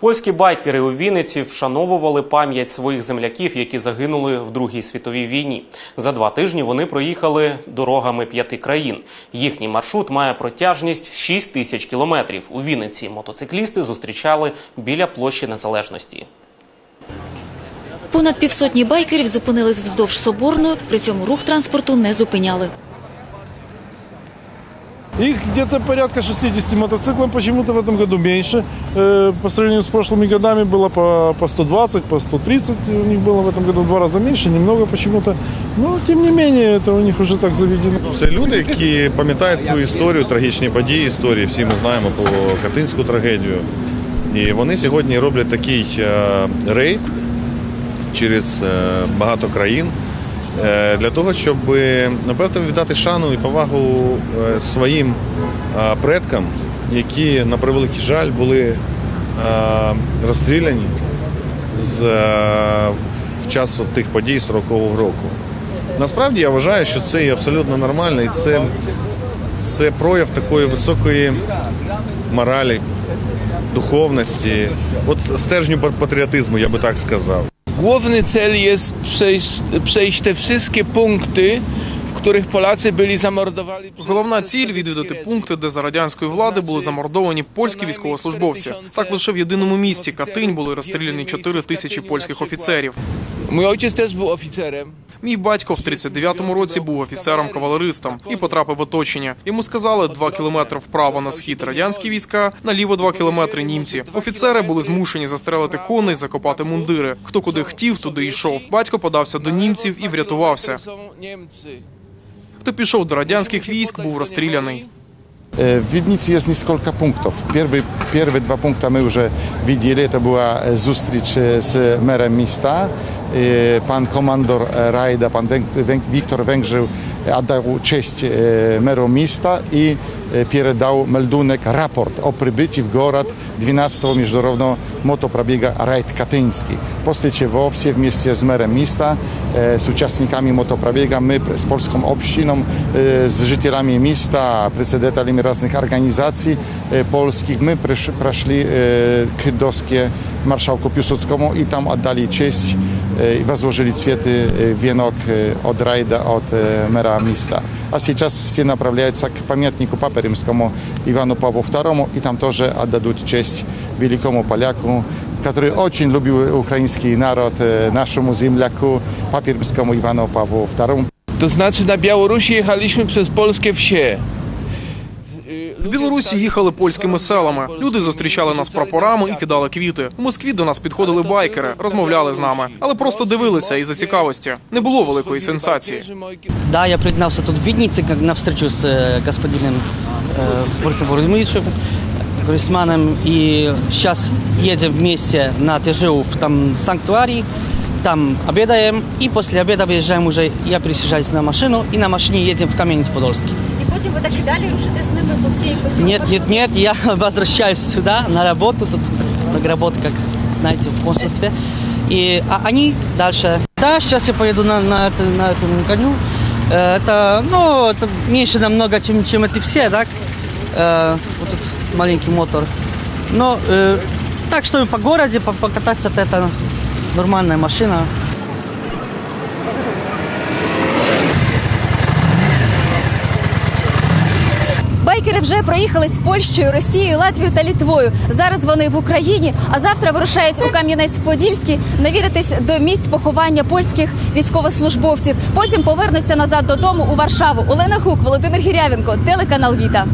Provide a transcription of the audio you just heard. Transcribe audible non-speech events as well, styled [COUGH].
Польські байкери у Вінниці вшановували пам'ять своїх земляків, які загинули в Другій світовій війні. За два тижні вони проїхали дорогами п'яти країн. Їхній маршрут має протяжність 6 тисяч кілометрів. У Вінниці мотоциклісти зустрічали біля площі Незалежності. Понад півсотні байкерів зупинились вздовж Соборної, при цьому рух транспорту не зупиняли. Их где-то порядка 60 мотоциклов, почему-то в этом году меньше. Э, По сравнению с прошлыми годами было по, по 120, по 130 у них было в этом году в два раза меньше, немного почему-то. Но тем не менее, это у них уже так заведено. Це люди, які пам'ятають свою історію, трагічні події історії. Всі ми знаємо про Катинську трагедію. І вони сьогодні роблять такий е, рейд через е, багато країн е, для того, щоб напевно віддати шану і повагу е, своїм е, предкам, які, на превеликий жаль, були е, розстріляні з, е, в час от тих подій 40-го року. Насправді я вважаю, що це є абсолютно нормально, і це, це прояв такої високої моралі, духовності, от стержню патріотизму, я би так сказав. Główny cel jest przejść, przejść te wszystkie punkty, których Polacy byli zamordowani. Головна ціль відвідати пункти, де за радянської влади були замордовані польські військовослужбовці. Так лише в єдиному місті Катинь були розстріляні 4 тисячі польських офіцерів. Мій отець теж був oficerem. Мій батько в 39-му році був офіцером-кавалеристом і потрапив в оточення. Йому сказали два кілометри вправо на схід радянські війська, наліво два кілометри німці. Офіцери були змушені застрелити коней, закопати мундири. Хто куди хотів, туди йшов. Батько подався до німців і врятувався. Хто пішов до радянських військ, був розстріляний. E, W Widnicy jest nieskolka punktów. Pierwszy, pierwsze dwa punkty my już widzieli. To była e, zustrycz e, z merem miasta. E, Pan komandor e, Rajda, pan Węg- Węg- Wiktor Węgrzył e, oddał cześć e, meru miasta i e, передał meldunek, raport o przybyciu w город 12 международного мотопробега Rajd Katyński. После чего все вместе с мэром места, e, z uczestnikami motopробега, my z polską общиną, e, z życielami miasta, председателями разных организаций e, polskich, my przysz- przeszli e, k doskie marszałku Piłsudskiemu i tam oddali cześć e, i возложили цветы, e, wienok e, od Rajda, od e, mera miasta. A сейчас все направляются к памятнику Папе Римскому Ивану Павлу II и там тоже отдадут честь великому поляку, который очень любил украинский народ, e, нашему земляку, Папе Римскому Ивану Павлу II. To znaczy na Białorusi jechaliśmy przez polskie wsie. В Білорусі їхали польськими селами. Люди зустрічали нас прапорами і кидали квіти. У Москві до нас підходили байкери, розмовляли з нами, але просто дивилися із-за цікавості. Не було великої сенсації. Да, я признался тут в Виднице, как на встречу с э, господином э, Борисом Владимировичем Грисманом. И сейчас едем вместе на Тяжеу в там санктуарий. Там обедаем, и после обеда выезжаем уже, я пересажаюсь на машину, и на машине едем в Каменец-Подольский. І потім ви так і далі рушите з ними по всій по всьому Нет, нет, нет, я [LAUGHS] возвращаюсь сюда на работу, тут много работы, как знаете, в консульстве. И а они дальше. Да, сейчас я поеду на, на, это- на этом коню. Э, Это, ну, это меньше намного, чем, чем эти все, так? Э, Вот тут маленький мотор. Но э, так, чтобы по городе по- покататься, то это нормальная машина. Байкери вже проїхали з Польщею, Росією, Латвією та Літвою. Зараз вони в Україні, а завтра вирушають у Кам'янець-Подільський навідатись до місць поховання польських військовослужбовців. Потім повернуться назад додому у Варшаву. Олена Гук, Володимир Гірявенко, телеканал Віта.